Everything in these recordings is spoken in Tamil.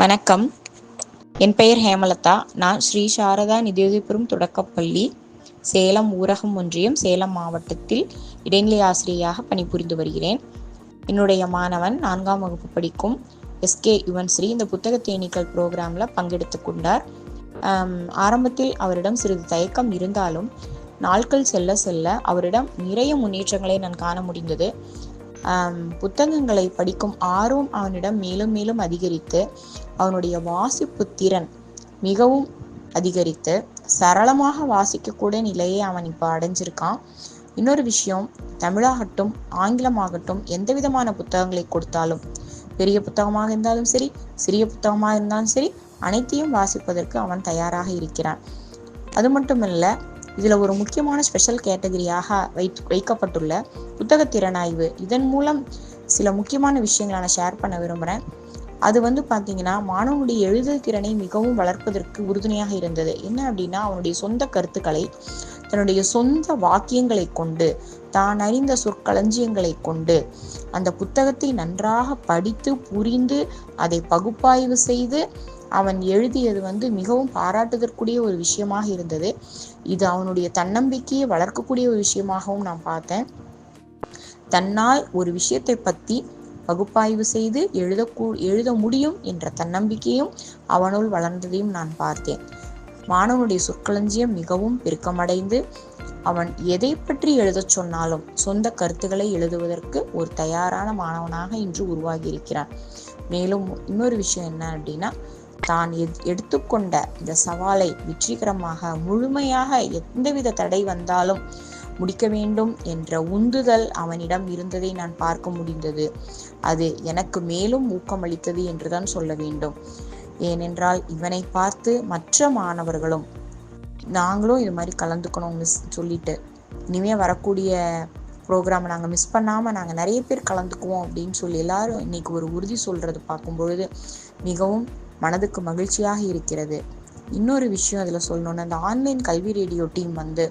வணக்கம். என் பெயர் ஹேமலதா. நான் ஸ்ரீ சாரதா நிதியுதவிபுரம் தொடக்கப்பள்ளி சேலம் ஊரகம் ஒன்றியம் சேலம் மாவட்டத்தில் இடைநிலை ஆசிரியராக பணிபுரிந்து வருகிறேன். என்னுடைய மாணவன் நான்காம் வகுப்பு படிக்கும் எஸ்கே யுவன் ஸ்ரீ இந்த புத்தக தேனீக்கள் ப்ரோக்ராமில் பங்கெடுத்து கொண்டார். ஆரம்பத்தில் அவரிடம் சிறிது தயக்கம் இருந்தாலும் நாட்கள் செல்ல செல்ல அவரிடம் நிறைய முன்னேற்றங்களை நான் காண முடிந்தது. புத்தகங்களை படிக்கும் ஆர்வம் அவனிடம் மேலும் மேலும் அதிகரித்து அவனுடைய வாசிப்பு திறன் மிகவும் அதிகரித்து சரளமாக வாசிக்கக்கூடிய நிலையை அவன் இப்போ அடைஞ்சிருக்கான். இன்னொரு விஷயம் தமிழாகட்டும் ஆங்கிலமாகட்டும் எந்த விதமான புத்தகங்களை கொடுத்தாலும் பெரிய புத்தகமாக இருந்தாலும் சரி சிறிய புத்தகமாக இருந்தாலும் சரி அனைத்தையும் வாசிப்பதற்கு அவன் தயாராக இருக்கிறான். அது மட்டுமல்ல இதில் ஒரு முக்கியமான ஸ்பெஷல் கேட்டகரியாக வைத்து வைக்கப்பட்டுள்ள புத்தக திறனாய்வு இதன் மூலம் சில முக்கியமான விஷயங்களை நான் ஷேர் பண்ண விரும்புகிறேன் அது வந்து பார்த்தீங்கன்னா மாணவனுடைய எழுதல் திறனை மிகவும் வளர்ப்பதற்கு உறுதுணையாக இருந்தது. என்ன அப்படின்னா அவனுடைய சொந்த கருத்துக்களை தன்னுடைய சொந்த வாக்கியங்களை கொண்டு தான் அறிந்த சொற்களஞ்சியங்களை கொண்டு அந்த புத்தகத்தை நன்றாக படித்து புரிந்து அதை பகுப்பாய்வு செய்து அவன் எழுதியது வந்து மிகவும் பாராட்டுதற்குரிய ஒரு விஷயமாக இருந்தது. இது அவனுடைய தன்னம்பிக்கையை வளர்க்கக்கூடிய ஒரு விஷயமாகவும் நான் பார்த்தேன். தன்னால் ஒரு விஷயத்தை பற்றி பகுப்பாய்வு செய்து எழுதக்கூ எழுத முடியும் என்ற தன்னம்பிக்கையும் அவனுள் வளர்ந்ததையும் நான் பார்த்தேன். மாணவனுடைய சொற்களஞ்சியம் மிகவும் பெருக்கமடைந்து அவன் எதை பற்றி எழுதச் சொன்னாலும் சொந்த கருத்துக்களை எழுதுவதற்கு ஒரு தயாரான மாணவனாக இன்று உருவாகி இருக்கிறான் மேலும் இன்னொரு விஷயம் என்ன அப்படின்னா தான் எத்- எடுத்துக்கொண்ட இந்த சவாலை வெற்றிகரமாக முழுமையாக எந்தவித தடை வந்தாலும் முடிக்க வேண்டும் என்ற உந்துதல் அவனிடம் இருந்ததை நான் பார்க்க முடிந்தது. அது எனக்கு மேலும் ஊக்கமளித்தது என்றுதான் சொல்ல வேண்டும். ஏனென்றால் இவனை பார்த்து மற்ற மாணவர்களும் நாங்களும் இது மாதிரி கலந்துக்கணும் மிஸ் சொல்லிட்டு இனிமே வரக்கூடிய ப்ரோக்ராமை நாங்கள் மிஸ் பண்ணாமல் நாங்கள் நிறைய பேர் கலந்துக்குவோம் அப்படின்னு சொல்லி எல்லாரும் இன்னைக்கு ஒரு உறுதி சொல்றது பார்க்கும் பொழுது மிகவும் மனதுக்கு மகிழ்ச்சியாக இருக்கிறது. இன்னொரு விஷயம் அதில் சொல்லணும்னா இந்த ஆன்லைன் கல்வி ரேடியோ டீம் வந்து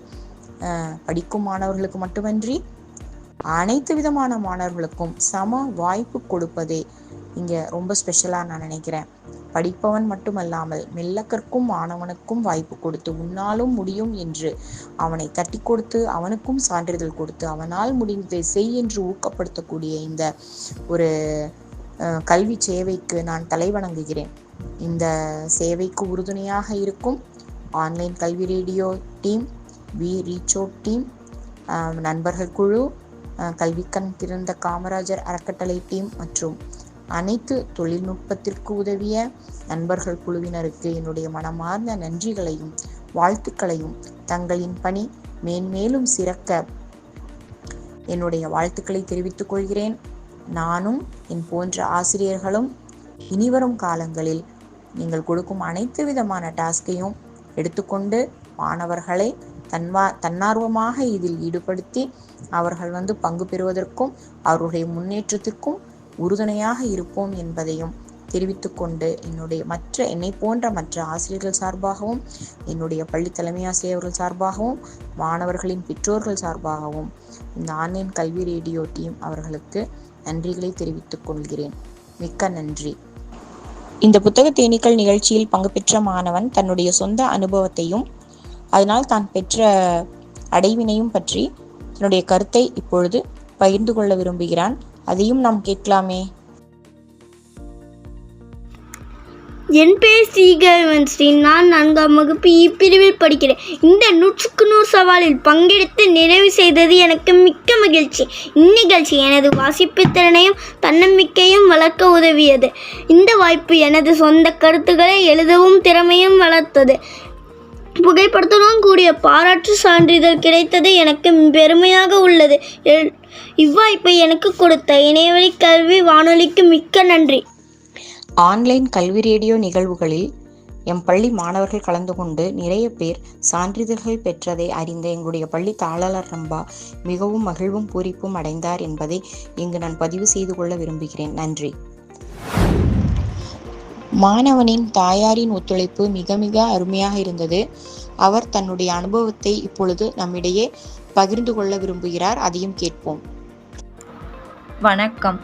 படிக்கும் மாணவர்களுக்கு மட்டுமன்றி அனைத்து விதமான மாணவர்களுக்கும் சம வாய்ப்பு கொடுப்பதே இங்கே ரொம்ப ஸ்பெஷலாக நான் நினைக்கிறேன். படிப்பவன் மட்டுமல்லாமல் மெல்ல கற்கும் மாணவனுக்கும் வாய்ப்பு கொடுத்து உன்னாலும் முடியும் என்று அவனை தட்டி கொடுத்து அவனுக்கும் சான்றிதழ் கொடுத்து அவனால் முடிந்ததை செய் என்று ஊக்கப்படுத்தக்கூடிய இந்த ஒரு கல்வி சேவைக்கு நான் தலைவணங்குகிறேன். இந்த சேவைக்கு உறுதுணையாக இருக்கும் ஆன்லைன் கல்வி radio team we reach out team நண்பர்கள் குழு கல்விக்கண் திறந்த காமராஜர் அறக்கட்டளை டீம் மற்றும் அனைத்து தொழில்நுட்பத்திற்கு உதவிய நண்பர்கள் குழுவினருக்கு என்னுடைய மனமார்ந்த நன்றிகளையும் வாழ்த்துக்களையும் தங்களின் பணி மேன்மேலும் சிறக்க என்னுடைய வாழ்த்துக்களை தெரிவித்துக் கொள்கிறேன். நானும் என் போன்ற ஆசிரியர்களும் இனிவரும் காலங்களில் நீங்கள் கொடுக்கும் அனைத்து விதமான டாஸ்கையும் எடுத்துக்கொண்டு மாணவர்களை தன்வா தன்னார்வமாக இதில் ஈடுபடுத்தி அவர்கள் வந்து பங்கு பெறுவதற்கும் அவருடைய முன்னேற்றத்திற்கும் உறுதுணையாக இருப்போம் என்பதையும் தெரிவித்துக்கொண்டு என்னுடைய மற்ற என்னை போன்ற மற்ற ஆசிரியர்கள் சார்பாகவும் என்னுடைய பள்ளி தலைமை ஆசிரியர்கள் சார்பாகவும் மாணவர்களின் பெற்றோர்கள் சார்பாகவும் இந்த ஆன்லைன் கல்வி ரேடியோ டீம் அவர்களுக்கு நன்றிகளை தெரிவித்துக் கொள்கிறேன். மிக்க நன்றி. இந்த புத்தக தேனீக்கள் நிகழ்ச்சியில் பங்கு பெற்ற மாணவன் தன்னுடைய சொந்த அனுபவத்தையும் அதனால் தான் பெற்ற அடைவினையும் பற்றி தன்னுடைய கருத்தை இப்பொழுது பகிர்ந்து கொள்ள விரும்புகிறான். அதையும் நாம் கேட்கலாமே. என் பெயர் ஸ்ரீகவன் ஸ்ரீ. நான் நான்காம் வகுப்பு இப்பிரிவில் படிக்கிறேன். இந்த நூற்றுக்கு நூறு சவாலில் பங்கெடுத்து நிறைவு செய்தது எனக்கு மிக்க மகிழ்ச்சி. இந்நிகழ்ச்சி எனது வாசிப்பு திறனையும் தன்னம்பிக்கையும் வளர்க்க உதவியது. இந்த வாய்ப்பு எனது சொந்த கருத்துக்களை எழுதவும் திறமையும் வளர்த்தது. புகைப்படத்துடன் கூடிய பாராட்டு சான்றிதழ் கிடைத்தது எனக்கு பெருமையாக உள்ளது. எல்- இவ்வாய்ப்பை எனக்கு கொடுத்த இணையவழி கல்வி வானொலிக்கு மிக்க நன்றி. ஆன்லைன் கல்வி ரேடியோ நிகழ்வுகளில் எம் பள்ளி மாணவர்கள் கலந்து கொண்டு நிறைய பேர் சான்றிதழ்கள் பெற்றதை அறிந்த எங்களுடைய பள்ளி தாளர் ரம்பா மிகவும் மகிழ்வும் பூரிப்பும் அடைந்தார் என்பதை இங்கு நான் பதிவு செய்து கொள்ள விரும்புகிறேன். நன்றி. மாணவனின் தாயாரின் ஒத்துழைப்பு மிக மிக அருமையாக இருந்தது. அவர் தன்னுடைய அனுபவத்தை இப்பொழுது நம்மிடையே பகிர்ந்து கொள்ள விரும்புகிறார். அதையும் கேட்போம். வணக்கம்.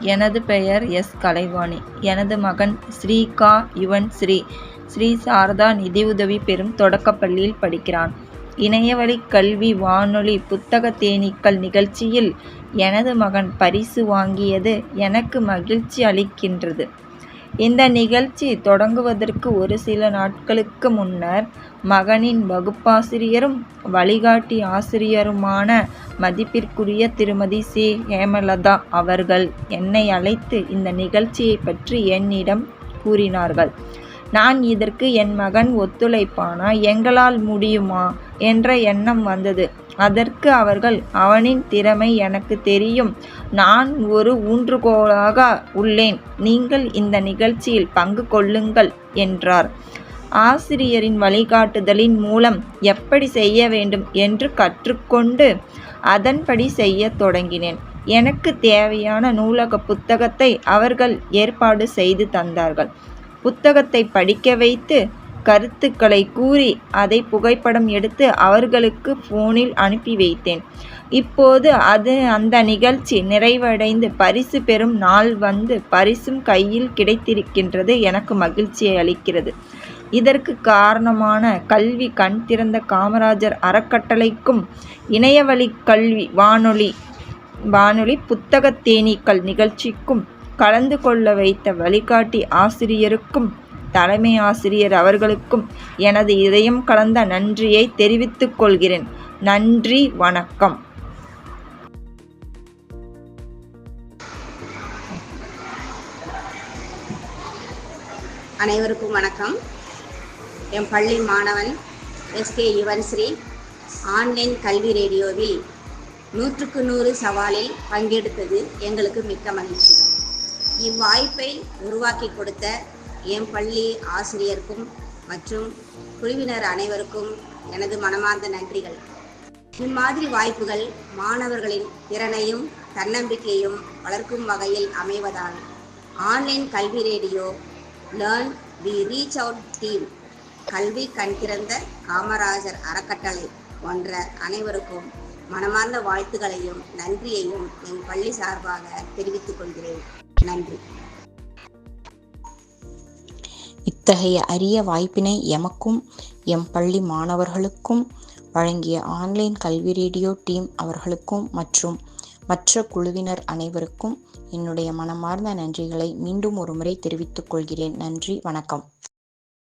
எனது பெயர் எஸ். கலைவாணி. எனது மகன் ஸ்ரீகா யுவன் ஸ்ரீ. ஸ்ரீ சாரதா நிதியுதவி பெறும் தொடக்கப்பள்ளியில் படிக்கிறான். இணையவழி கல்வி வானொலி புத்தக தேனீக்கள் நிகழ்ச்சியில் எனது மகன் பரிசு வாங்கியது எனக்கு மகிழ்ச்சி அளிக்கின்றது. இந்த நிகழ்ச்சி தொடங்குவதற்கு ஒரு சில நாட்களுக்கு முன்னர் மகனின் வகுப்பாசிரியரும் வழிகாட்டி ஆசிரியருமான மதிப்பிற்குரிய திருமதி சி. ஹேமலதா அவர்கள் என்னை அழைத்து இந்த நிகழ்ச்சியை பற்றி என்னிடம் கூறினார்கள். நான் இதற்கு என் மகன் ஒத்துழைப்பானா? எங்களால் முடியுமா? என்ற எண்ணம் வந்தது. அதற்கு அவர்கள் அவனின் திறமை எனக்கு தெரியும். நான் ஒரு ஊன்றுகோலாக உள்ளேன். நீங்கள் இந்த நிகழ்ச்சியில் பங்கு கொள்ளுங்கள் என்றார். ஆசிரியரின் வழிகாட்டுதலின் மூலம் எப்படி செய்ய வேண்டும் என்று கற்றுக்கொண்டு அதன்படி செய்யத் தொடங்கினேன். எனக்கு தேவையான நூலக புத்தகத்தை அவர்கள் ஏற்பாடு செய்து தந்தார்கள். புத்தகத்தை படிக்க வைத்து கருத்துக்களை கூறி அதை புகைப்படம் எடுத்து அவர்களுக்கு ஃபோனில் அனுப்பி வைத்தேன். இப்போது அது அந்த நிகழ்ச்சி நிறைவடைந்து பரிசு பெறும் நாள் வந்து பரிசும் கையில் கிடைத்திருக்கின்றது எனக்கு மகிழ்ச்சியை அளிக்கிறது. இதற்கு காரணமான கல்வி கண் திறந்த காமராஜர் அறக்கட்டளைக்கும் இணையவழி கல்வி வானொலி வானொலி புத்தக தேனீக்கள் நிகழ்ச்சிக்கும் கலந்து கொள்ள வைத்த வழிகாட்டி ஆசிரியருக்கும் தலைமை ஆசிரியர் அவர்களுக்கும் எனது இதயம் கலந்த நன்றியை தெரிவித்துக் கொள்கிறேன். நன்றி வணக்கம். அனைவருக்கும் வணக்கம். என் பள்ளி மாணவன் எஸ்கே யுவன்ஸ்ரீ ஆன்லைன் கல்வி ரேடியோவில் நூற்றுக்கு நூறு சவாலில் பங்கெடுத்தது எங்களுக்கு மிக்க மகிழ்ச்சி. இவ்வாய்ப்பை உருவாக்கி கொடுத்த என் பள்ளி ஆசிரியருக்கும் மற்றும் குழுவினர் அனைவருக்கும் எனது மனமார்ந்த நன்றிகள். இம்மாதிரி வாய்ப்புகள் மாணவர்களின் திறனையும் தன்னம்பிக்கையும் வளர்க்கும் வகையில் அமைவதால் ஆன்லைன் கல்வி radio learn the reach out team கல்வி கண்கிறந்த காமராஜர் அறக்கட்டளை போன்ற அனைவருக்கும் மனமார்ந்த வாழ்த்துகளையும் நன்றியையும் என் பள்ளி சார்பாக தெரிவித்துக் கொள்கிறேன். நன்றி. இத்தகைய அரிய வாய்ப்பினை எமக்கும் எம் பள்ளி மாணவர்களுக்கும் வழங்கிய ஆன்லைன் கல்வி ரேடியோ டீம் அவர்களுக்கும் மற்றும் மற்ற குழுவினர் அனைவருக்கும் என்னுடைய மனமார்ந்த நன்றிகளை மீண்டும் ஒருமுறை தெரிவித்துக் கொள்கிறேன். நன்றி வணக்கம்.